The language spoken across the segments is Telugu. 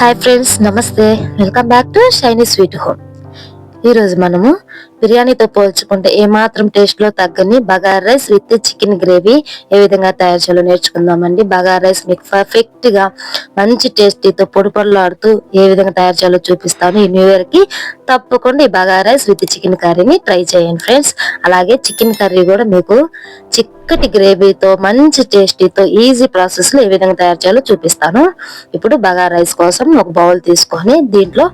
హాయ్ ఫ్రెండ్స్ నమస్తే. Welcome back to Shiny sweet home ఈరోజు మనము బిర్యానీతో పోల్చుకుంటే ఏమాత్రం టేస్ట్లో తగ్గని bagar rice with chicken gravy ఏ విధంగా తయారు చేయాలో నేర్చుకుందామండి. బగార్ రైస్ మీకు పర్ఫెక్ట్గా మంచి టేస్టీతో పొడి పొడలాడుతూ ఏ విధంగా తయారు చేయాలో చూపిస్తాను. ఈ న్యూ ఇయర్కి తప్పకుండా ఈ బగార్ రైస్ విత్ చికెన్ కర్రీని ట్రై చేయండి ఫ్రెండ్స్. అలాగే చికెన్ కర్రీ కూడా మీకు చిక్కటి గ్రేవీతో మంచి టేస్టీతో ఈజీ ప్రాసెస్లో ఏ విధంగా తయారు చేయాలో చూపిస్తాను. ఇప్పుడు బగార్ రైస్ కోసం ఒక బౌల్ తీసుకొని దీంట్లో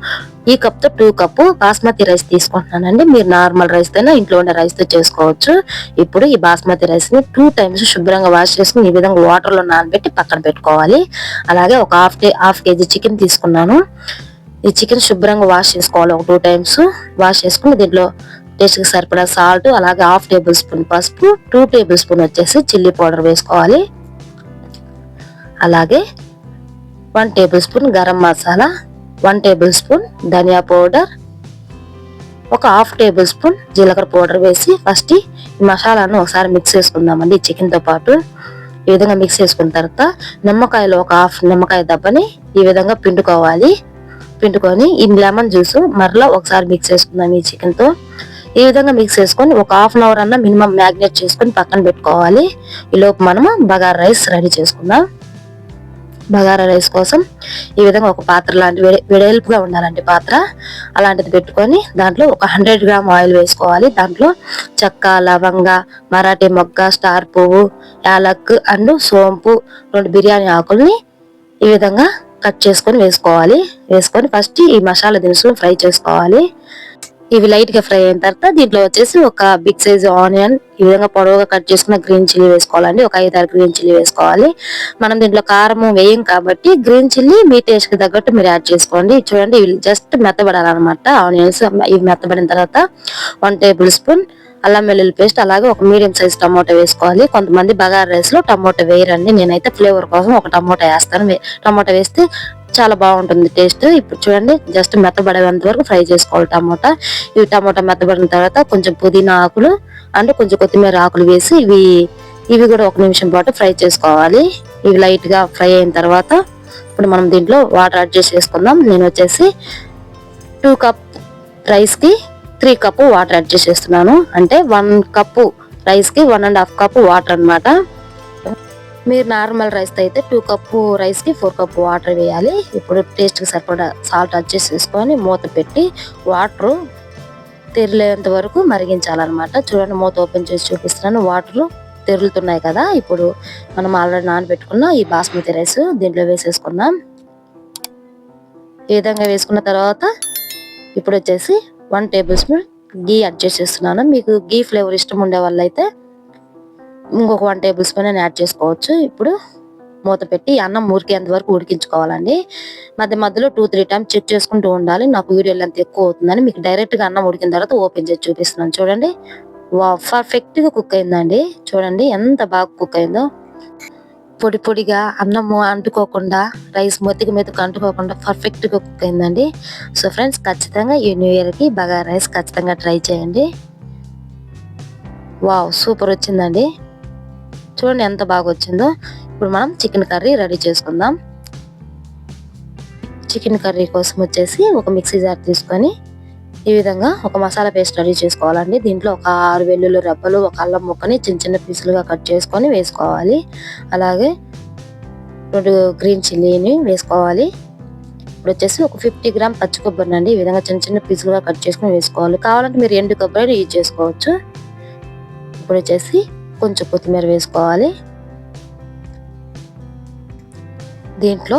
ఈ కప్తో టూ కప్ బాస్మతి రైస్ తీసుకుంటున్నానండి. మీరు నార్మల్ రైస్ తోనే ఇంట్లో ఉండే రైస్తో చేసుకోవచ్చు. ఇప్పుడు ఈ బాస్మతి రైస్ని టూ టైమ్స్ శుభ్రంగా వాష్ చేసుకుని ఈ విధంగా వాటర్లో నానబెట్టి పక్కన పెట్టుకోవాలి. అలాగే ఒక హాఫ్ హాఫ్ కేజీ చికెన్ తీసుకున్నాను. ఈ చికెన్ శుభ్రంగా వాష్ చేసుకోవాలి ఒక టూ టైమ్స్. వాష్ చేసుకుని దీంట్లో టేస్ట్కి సరిపడా సాల్ట్ అలాగే హాఫ్ టేబుల్ స్పూన్ పసుపు టూ టేబుల్ స్పూన్ వచ్చేసి చిల్లీ పౌడర్ వేసుకోవాలి. అలాగే one tablespoon garam masala one tablespoon ధనియా పౌడర్ ఒక హాఫ్ టేబుల్ స్పూన్ జీలకర్ర పౌడర్ వేసి ఫస్ట్ ఈ మసాలాను ఒకసారి మిక్స్ చేసుకుందామండి చికెన్తో పాటు. ఈ విధంగా మిక్స్ చేసుకున్న తర్వాత నిమ్మకాయలో ఒక హాఫ్ నిమ్మకాయ దెబ్బని ఈ విధంగా పిండుకోవాలి. పిండుకొని ఈ లెమన్ జ్యూస్ మరలా ఒకసారి మిక్స్ చేసుకుందాం ఈ చికెన్తో. ఈ విధంగా మిక్స్ చేసుకొని ఒక హాఫ్ అన్ అవర్ అన్న మినిమం మ్యాగ్నేట్ చేసుకొని పక్కన పెట్టుకోవాలి. ఈ లోపు మనము బగార్ రైస్ రెడీ చేసుకుందాం. బగారా రైస్ కోసం ఈ విధంగా ఒక పాత్ర లాంటి వెడల్పుగా ఉండాలండి పాత్ర. అలాంటిది పెట్టుకొని దాంట్లో ఒక హండ్రెడ్ గ్రామ్ ఆయిల్ వేసుకోవాలి. దాంట్లో చెక్క లవంగ మరాఠీ మొగ్గ స్టార్ పువ్వు యాలక్ అండ్ సోంపు రెండు బిర్యానీ ఆకుల్ని ఈ విధంగా కట్ చేసుకొని వేసుకోవాలి. వేసుకొని ఫస్ట్ ఈ మసాలా దినుసులు ఫ్రై చేసుకోవాలి. ఇవి లైట్గా ఫ్రై అయిన తర్వాత దీంట్లో వచ్చేసి ఒక బిగ్ సైజ్ ఆనియన్ ఈ విధంగా పొడవుగా కట్ చేసుకున్న గ్రీన్ చిల్లీ వేసుకోవాలండి. ఒక ఐదు ఆరు గ్రీన్ చిల్లీ వేసుకోవాలి. మనం దీంట్లో కారం వేయం కాబట్టి గ్రీన్ చిల్లీ మీ టేస్ట్కి తగ్గట్టు మీరు యాడ్ చేసుకోండి. చూడండి ఇవి జస్ట్ మెత్తబడాలన్నమాట. ఆనియన్స్ ఇవి మెత్తబడిన తర్వాత వన్ టేబుల్ స్పూన్ అల్లం వెల్లుల్లి పేస్ట్ అలాగే ఒక మీడియం సైజ్ టమాటో వేసుకోవాలి. కొంతమంది బగారా రైస్లో టమోటా వేయరండి. నేనైతే ఫ్లేవర్ కోసం ఒక టమోటా వేస్తాను. టమాటో టమోటా వేస్తే చాలా బాగుంటుంది టేస్ట్. ఇప్పుడు చూడండి జస్ట్ మెత్తబడేంత వరకు ఫ్రై చేసుకోవాలి టమోటా. ఇవి టమోటా మెత్తబడిన తర్వాత కొంచెం పుదీనా ఆకులు అంటే కొంచెం కొత్తిమీర ఆకులు వేసి ఇవి ఇవి కూడా ఒక నిమిషం పాటు ఫ్రై చేసుకోవాలి. ఇవి లైట్గా ఫ్రై అయిన తర్వాత ఇప్పుడు మనం దీంట్లో వాటర్ అడ్జస్ట్ చేసుకుందాం నేను వచ్చేసి టూ కప్ రైస్కి త్రీ కప్ వాటర్ అడ్జస్ట్ చేస్తున్నాను అంటే వన్ కప్పు రైస్కి one and half cup water అన్నమాట. మీరు నార్మల్ రైస్ అయితే టూ కప్పు రైస్కి ఫోర్ కప్ వాటర్ వేయాలి. ఇప్పుడు టేస్ట్కి సరిపడా సాల్ట్ అడ్జస్ట్ చేసుకొని మూత పెట్టి వాటర్ తెరిలేంత వరకు మరిగించాలన్నమాట. చూడండి మూత ఓపెన్ చేసి చూపిస్తున్నాను. వాటర్ తెరులుతున్నాయి కదా ఇప్పుడు మనం ఆల్రెడీ నానబెట్టుకున్న ఈ బాస్మతి రైస్ దీంట్లో వేసేసుకుందాం. ఈ విధంగా వేసుకున్న తర్వాత ఇప్పుడు వచ్చేసి వన్ టేబుల్ స్పూన్ గీ అడ్జస్ట్ చేస్తున్నాను మీకు గీ ఫ్లేవర్ ఇష్టం ఉండే వాళ్ళైతే ఇంకొక వన్ టేబుల్ స్పూన్ అని యాడ్ చేసుకోవచ్చు. ఇప్పుడు మూత పెట్టి అన్నం మురికేంత వరకు ఉడికించుకోవాలండి. మధ్య మధ్యలో టూ త్రీ టైమ్స్ చెక్ చేసుకుంటూ ఉండాలి. నాకు వీడియోలు ఎంత ఎక్కువ అవుతుందని మీకు డైరెక్ట్గా అన్నం ఉడికిన తర్వాత ఓపెన్ చేసి చూపిస్తున్నాను. చూడండి. వా పర్ఫెక్ట్గా కుక్ అయిందండి. చూడండి ఎంత బాగా కుక్ అయిందో. పొడి పొడిగా అన్నము అంటుకోకుండా రైస్ మొత్తికి మెతుకు అంటుకోకుండా పర్ఫెక్ట్గా కుక్ అయిందండి. సో ఫ్రెండ్స్ ఖచ్చితంగా ఈ న్యూ ఇయర్కి బాగా రైస్ ఖచ్చితంగా ట్రై చేయండి. వావ్ సూపర్ వచ్చిందండి. చూడండి ఎంత బాగా వచ్చిందో ఇప్పుడు మనం చికెన్ కర్రీ రెడీ చేసుకుందాం. చికెన్ కర్రీ కోసం వచ్చేసి ఒక మిక్సీ జార్ తీసుకొని ఈ విధంగా ఒక మసాలా పేస్ట్ రెడీ చేసుకోవాలండి. దీంట్లో ఒక ఆరు వెల్లుల్లి రెబ్బలు ఒక అల్లం ముక్కని చిన్న చిన్న పీసులుగా కట్ చేసుకొని వేసుకోవాలి. అలాగే రెండు గ్రీన్ చిల్లీని వేసుకోవాలి. ఇప్పుడు వచ్చేసి ఒక ఫిఫ్టీ గ్రామ్ పచ్చి కొబ్బరి అండి. ఈ విధంగా చిన్న చిన్న పీసులుగా కట్ చేసుకొని వేసుకోవాలి. కావాలంటే మీరు ఎండు కొబ్బరి యూజ్ చేసుకోవచ్చు. ఇప్పుడు వచ్చేసి కొంచెం కొత్తిమీర వేసుకోవాలి. దీంట్లో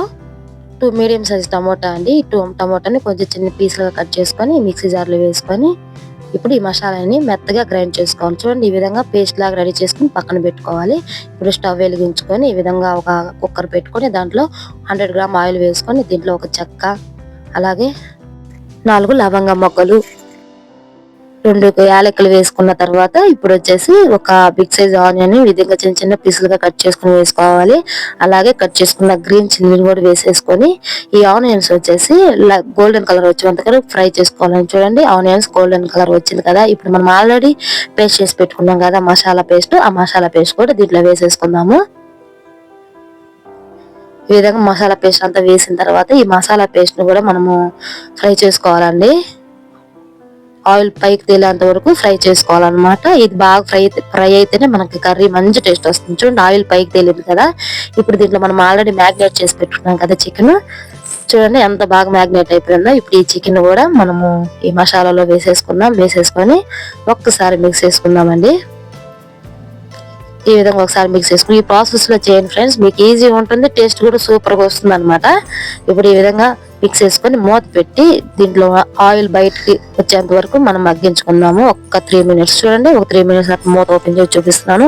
టూ మీడియం సైజ్ టమోటా అండి. టూ టమోటాని కొంచెం చిన్న పీసులుగా కట్ చేసుకొని మిక్సీ జార్లో వేసుకొని ఇప్పుడు ఈ మసాలాని మెత్తగా గ్రైండ్ చేసుకోవాలి. చూడండి ఈ విధంగా పేస్ట్ లాగా రెడీ చేసుకుని పక్కన పెట్టుకోవాలి. ఇప్పుడు స్టవ్ వెలిగించుకొని ఈ విధంగా ఒక కుక్కర్ పెట్టుకొని దాంట్లో హండ్రెడ్ గ్రామ్ ఆయిల్ వేసుకొని దీంట్లో ఒక చెక్క అలాగే నాలుగు లవంగ మొగ్గలు రెండు యాలకులు వేసుకున్న తర్వాత ఇప్పుడు వచ్చేసి ఒక బిగ్ సైజ్ ఆనియన్ ఈ విధంగా చిన్న చిన్న పీసులుగా కట్ చేసుకుని వేసుకోవాలి. అలాగే కట్ చేసుకున్న గ్రీన్ చిల్లీని కూడా వేసేసుకొని ఈ ఆనియన్స్ వచ్చేసి గోల్డెన్ కలర్ వచ్చేంత ఫ్రై చేసుకోవాలని చూడండి. ఆనియన్స్ గోల్డెన్ కలర్ వచ్చింది కదా. ఇప్పుడు మనం ఆల్రెడీ పేస్ట్ చేసి పెట్టుకున్నాం కదా మసాలా పేస్ట్. ఆ మసాలా పేస్ట్ కూడా దీంట్లో వేసేసుకుందాము. ఈ విధంగా మసాలా పేస్ట్ అంతా వేసిన తర్వాత ఈ మసాలా పేస్ట్ని కూడా మనము ఫ్రై చేసుకోవాలండి. ఆయిల్ పైకి తేలేంత వరకు ఫ్రై చేసుకోవాలన్నమాట. ఇది బాగా ఫ్రై ఫ్రై అయితేనే మనకి కర్రీ మంచి టేస్ట్ వస్తుంది. చూడండి ఆయిల్ పైకి తేలింది కదా. ఇప్పుడు దీంట్లో మనం ఆల్రెడీ మ్యాగ్నేట్ చేసి పెట్టుకున్నాం కదా చికెన్. చూడండి ఎంత బాగా మ్యాగ్నేట్ అయిపోయిందో. ఇప్పుడు ఈ చికెన్ కూడా మనము ఈ మసాలాలో వేసేసుకుందాం. వేసేసుకొని ఒక్కసారి మిక్స్ చేసుకుందామండి. ఈ విధంగా ఒకసారి మిక్స్ చేసుకుని ఈ ప్రాసెస్లో చేయండి ఫ్రెండ్స్. మీకు ఈజీ ఉంటుంది టేస్ట్ కూడా సూపర్గా వస్తుంది అనమాట ఇప్పుడు ఈ విధంగా మిక్స్ చేసుకొని మూత పెట్టి దీంట్లో ఆయిల్ బయటికి వచ్చేంత వరకు మనం మగ్గించుకున్నాము ఒక త్రీ మినిట్స్ చూడండి. ఒక త్రీ మినిట్స్ అట్లా మూత ఓపెన్ చేసి చూపిస్తున్నాను.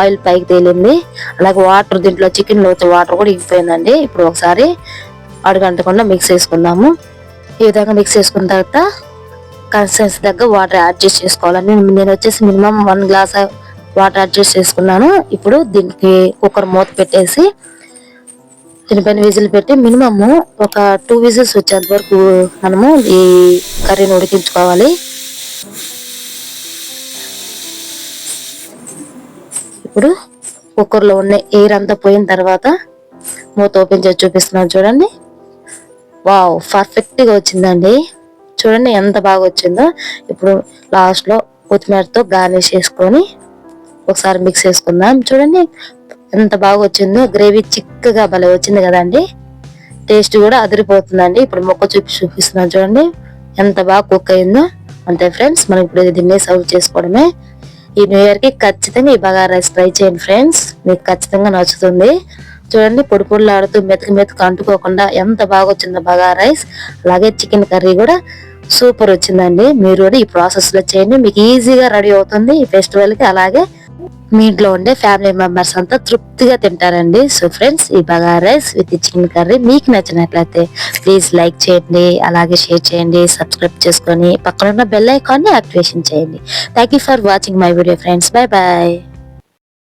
ఆయిల్ పైకి తేలింది. అలాగే వాటర్ దీంట్లో చికెన్లో వచ్చే వాటర్ కూడా ఇగిపోయిందండి ఇప్పుడు ఒకసారి అడుగంటకుండా మిక్స్ చేసుకుందాము. ఈ విధంగా మిక్స్ చేసుకున్న తర్వాత కన్సిస్టెన్సీ దగ్గర వాటర్ అడ్జస్ట్ చేసుకోవాలండి. నేను వచ్చేసి minimum one glass water adjust చేసుకున్నాను. ఇప్పుడు దీనికి కుక్కర్ మూత పెట్టేసి దీనిపైన విజిల్ పెట్టి మినిమమ్ ఒక టూ విజిల్స్ వచ్చేంత వరకు మనము ఈ కర్రీని ఉడికించుకోవాలి. ఇప్పుడు కుక్కర్లో ఉన్న ఎయిర్ అంతా పోయిన తర్వాత మూత ఓపెన్ చేసి చూపిస్తున్నాను చూడండి. వావ్ పర్ఫెక్ట్గా వచ్చిందండి. చూడండి ఎంత బాగా వచ్చిందో. ఇప్పుడు లాస్ట్లో కొత్తిమీరతో గార్నిష్ చేసుకొని ఒకసారి మిక్స్ చేసుకుందాం. చూడండి ఎంత బాగా వచ్చిందో గ్రేవీ చిక్కగా భలే వచ్చింది కదండి. టేస్ట్ కూడా అదిరిపోతుందండి. ఇప్పుడు మొక్క చూపి చూపిస్తున్నాను చూడండి. ఎంత బాగా కుక్ అయిందో. అంతే ఫ్రెండ్స్ మనం ఇప్పుడు దీన్ని సర్వ్ చేసుకోవడమే. ఈ న్యూ ఇయర్కి ఖచ్చితంగా ఈ బగారా రైస్ ట్రై చేయండి ఫ్రెండ్స్. మీకు ఖచ్చితంగా నచ్చుతుంది. చూడండి పొడి పొడిలాడుతూ మెతుకు మెతుకు అంటుకోకుండా ఎంత బాగా వచ్చిందో బగారా రైస్. అలాగే చికెన్ కర్రీ కూడా సూపర్ వచ్చిందండి. మీరు కూడా ఈ ప్రాసెస్లో చేయండి. మీకు ఈజీగా రెడీ అవుతుంది ఈ ఫెస్టివల్కి. అలాగే మీ ఇంట్లో ఉండే ఫ్యామిలీ మెంబర్స్ అంతా తృప్తిగా తింటారండి. సో ఫ్రెండ్స్ ఈ bagara rice with chicken curry మీకు నచ్చినట్లయితే ప్లీజ్ లైక్ చేయండి అలాగే షేర్ చేయండి సబ్స్క్రైబ్ చేసుకొని పక్కన ఉన్న బెల్ ఐకాన్ని యాక్టివేషన్ చేయండి. Thank you for watching my video friends bye bye